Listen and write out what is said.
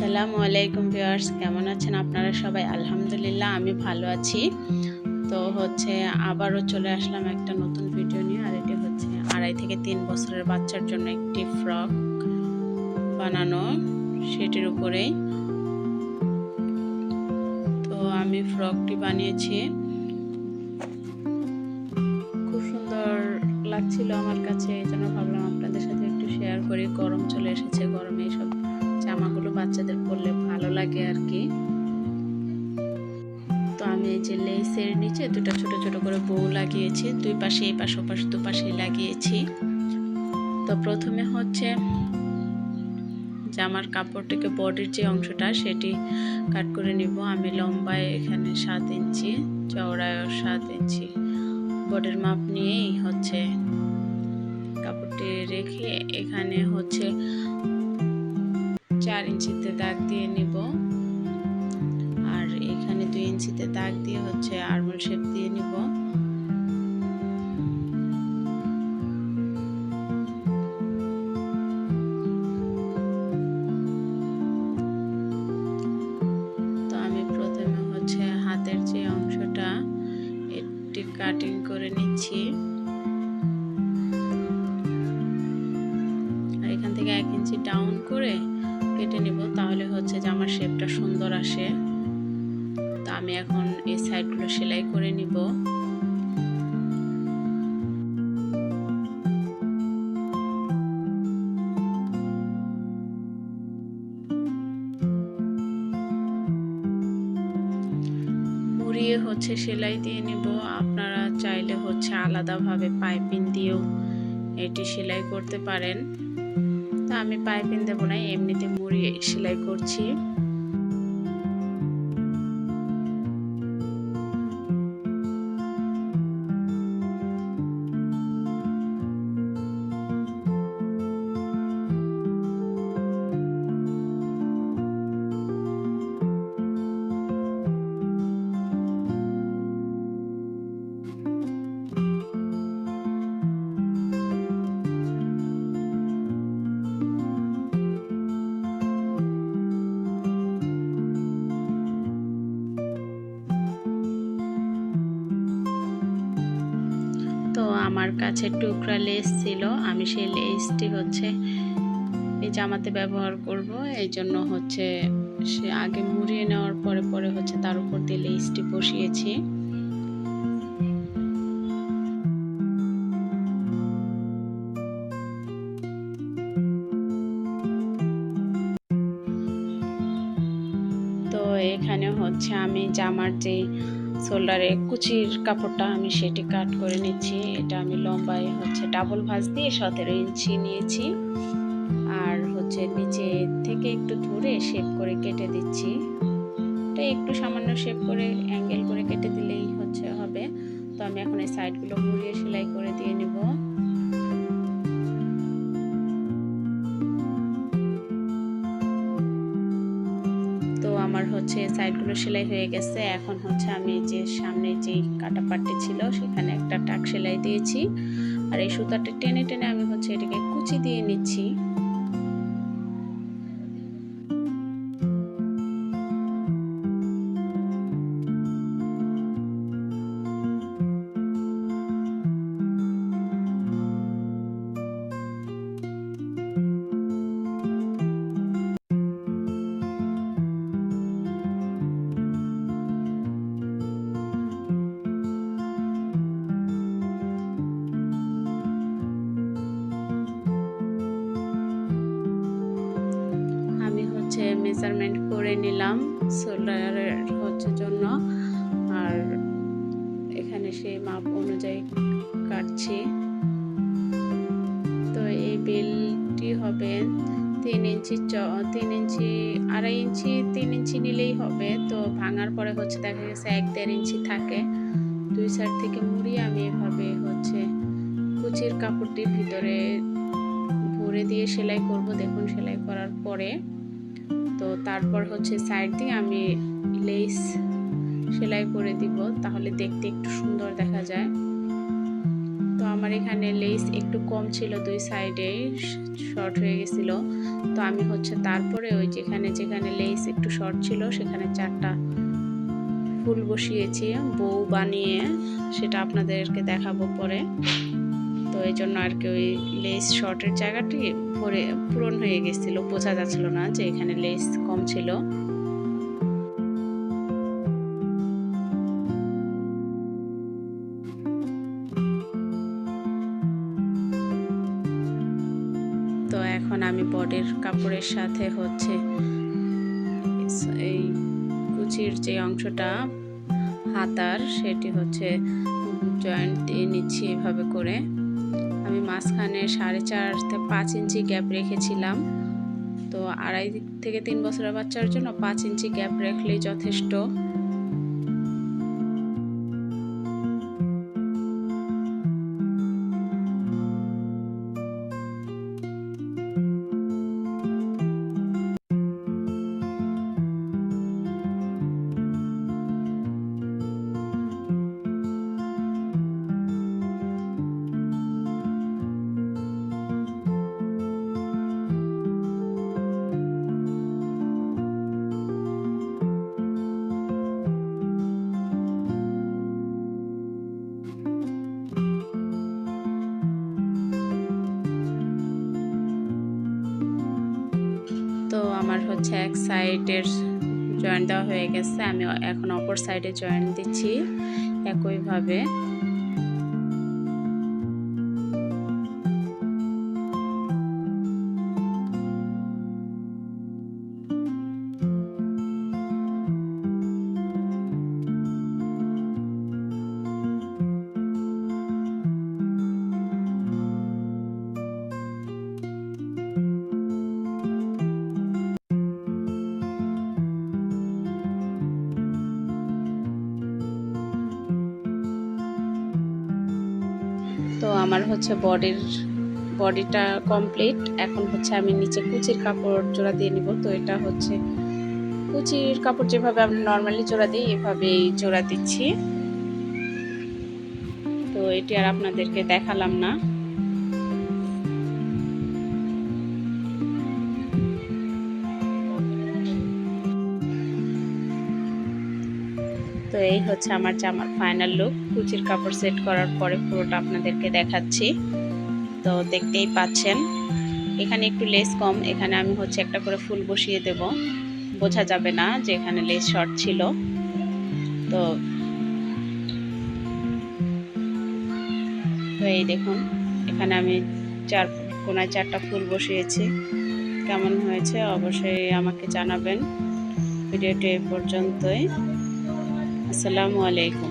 আসসালামু আলাইকুম ভিউয়ার্স, কেমন আছেন আপনারা সবাই? আলহামদুলিল্লাহ, আমি ভালো আছি। তো হচ্ছে আবারও চলে আসলাম একটা নতুন ভিডিও নিয়ে, আর এটি হচ্ছে আড়াই থেকে তিন বছরের বাচ্চার জন্য একটি ফ্রক বানানো। সেটির উপরেই। তো আমি ফ্রকটি বানিয়েছি। খুব সুন্দর লাগছিল আমার কাছে, এই জন্য ভাবলাম আপনাদের সাথে একটু শেয়ার করি। গরম চলে এসেছে, গরমে এইসব বাচ্চাদের পরলে ভালো লাগে আর কি। তো আমি এই যে লেসের নিচে দুটো ছোট ছোট করে বউ লাগিয়েছি, দুই পাশে, এই পাশে ওপাশে দুপাশে লাগিয়েছি। তো প্রথমে হচ্ছে জামার কাপড়টিকে বডির যে অংশটা সেটি কাট করে নিব। আমি লম্বায় এখানে সাত ইঞ্চি চওড়ায় সাত ইঞ্চি। বডির মাপ নিয়েই হচ্ছে কাপড়টি রেখে এখানে হচ্ছে চার ইঞ্চিতে দাগ দিয়ে নিব। আর এখানে দুই ইঞ্চিতে দাগ দিয়ে হচ্ছে আর্মল শেপ দিয়ে নিব। কাটিং করে নিচ্ছি। জামার শেপটা সুন্দর আসে। তো আমি এখন এই সাইডগুলো সেলাই করে নিব। মুড়িয়ে হচ্ছে সেলাই দিয়ে নিব। আপনারা চাইলে হচ্ছে আলাদাভাবে পাইপিং দিয়েও এটি সেলাই করতে পারেন। তা আমি পাইপিং দেবো না, এমনিতে মুড়িয়ে সেলাই করছি। আমার কাছে টুকরা লেস ছিল, আমি সেই লেসটি হচ্ছে এই জামাতে ব্যবহার করব। এই জন্য হচ্ছে সে আগে মুড়িয়ে নেওয়ার পরে পরে হচ্ছে তার উপর দিয়ে লেসটি বসিয়েছি। তো এখানে হচ্ছে আমি জামার যে শোল্ডারে কুচির কাপড়টা আমি সেটি কাট করে নিচ্ছি। এটা আমি লম্বায় হচ্ছে ডাবল ভাঁজ দিয়ে সতেরো ইঞ্চি নিয়েছি। আর হচ্ছে নিচে থেকে একটু ধরে শেপ করে কেটে দিচ্ছি। এটা একটু সামান্য শেপ করে অ্যাঙ্গেল করে কেটে দিলেই হচ্ছে, হবে। তো আমি এখন এই সাইডগুলো ঘুরিয়ে সেলাই করে দিয়ে নেব। হচ্ছে সাইডগুলো সেলাই হয়ে গেছে। এখন হচ্ছে আমি যে সামনে যে কাটা পাটটি ছিল সেখানে একটা টাক সেলাই দিয়েছি। আর এই সুতাটা টেনে টেনে আমি হচ্ছে এটাকে কুচি দিয়ে নিচ্ছি। মেজারমেন্ট করে নিলাম সোল্ডারের হচ্ছে জন্য। আর এখানে সেই মাপ অনুযায়ী কাটছি। তো এই বিলটি হবে তিন ইঞ্চি চ, তিন ইঞ্চি, আড়াই ইঞ্চি, তিন ইঞ্চি নিলেই হবে। তো ভাঙার পরে হচ্ছে দেখা গেছে এক দেড় ইঞ্চি থাকে। দুই সাইড থেকে মুড়িয়ে আমি এভাবে হচ্ছে কুচির কাপড়টির ভিতরে ভরে দিয়ে সেলাই করব। দেখুন সেলাই করার পরে তো তারপর হচ্ছে সাইড দিয়ে আমি লেস সেলাই করে দিব, তাহলে দেখতে একটু সুন্দর দেখা যায়। তো আমার এখানে লেস একটু কম ছিল দুই সাইডে শর্ট হয়ে গেছিল। তো আমি হচ্ছে তারপরে ওই যেখানে যেখানে লেস একটু শর্ট ছিল, সেখানে চারটা ফুল বসিয়েছি, বউ বানিয়ে সেটা আপনাদেরকে দেখাবো পরে। তো এই জন্য আর কি ওই লেস শর্টের জায়গাটি ভরে পূরণ হয়ে গেছিল। বোঝা যাচ্ছিল না যে এখানে লেস কম ছিল। তো এখন আমি বডির কাপড়ের সাথে হচ্ছে এই কুচির যে অংশটা, হাতার, সেটি হচ্ছে জয়েন্ট দিয়ে নিচ্ছি এভাবে করে। আমি মাঝখানে সাড়ে চার পাঁচ ইঞ্চি গ্যাপ রেখেছিলাম। তো আড়াই থেকে তিন বছরের বাচ্চার জন্য পাঁচ ইঞ্চি গ্যাপ রাখলেই যথেষ্ট। হচ্ছে এক সাইডের জয়েন্ট দেওয়া হয়ে গেছে। আমি এখন অপর সাইডে জয়েন্ট দিচ্ছি একইভাবে। তো আমার হচ্ছে বডির, বডিটা কমপ্লিট এখন হচ্ছে আমি নিচে কুচির কাপড় জোড়া দিয়ে নিব। তো এটা হচ্ছে কুচির কাপড় যেভাবে আমরা নর্মালি জোড়া দিই, এভাবেই জোড়া দিচ্ছি। তো এটি আর আপনাদেরকে দেখালাম না। হচ্ছে আমার জামার ফাইনাল লুক কুচির কাপড় সেট করার পরে পুরোটা আপনাদেরকে দেখাচ্ছি। তো দেখতেই পাচ্ছেন, এখানে একটু লেস কম, এখানে আমি হচ্ছে একটা করে ফুল বসিয়ে দেব। বোঝা যাবে না যে এখানে লেস শর্ট ছিল। তো এই দেখুন, এখানে আমি চার, কোনায় চারটা ফুল বসিয়েছি। কেমন হয়েছে অবশ্যই আমাকে জানাবেন। ভিডিওটি এই পর্যন্তই। আসসালামু আলাইকুম।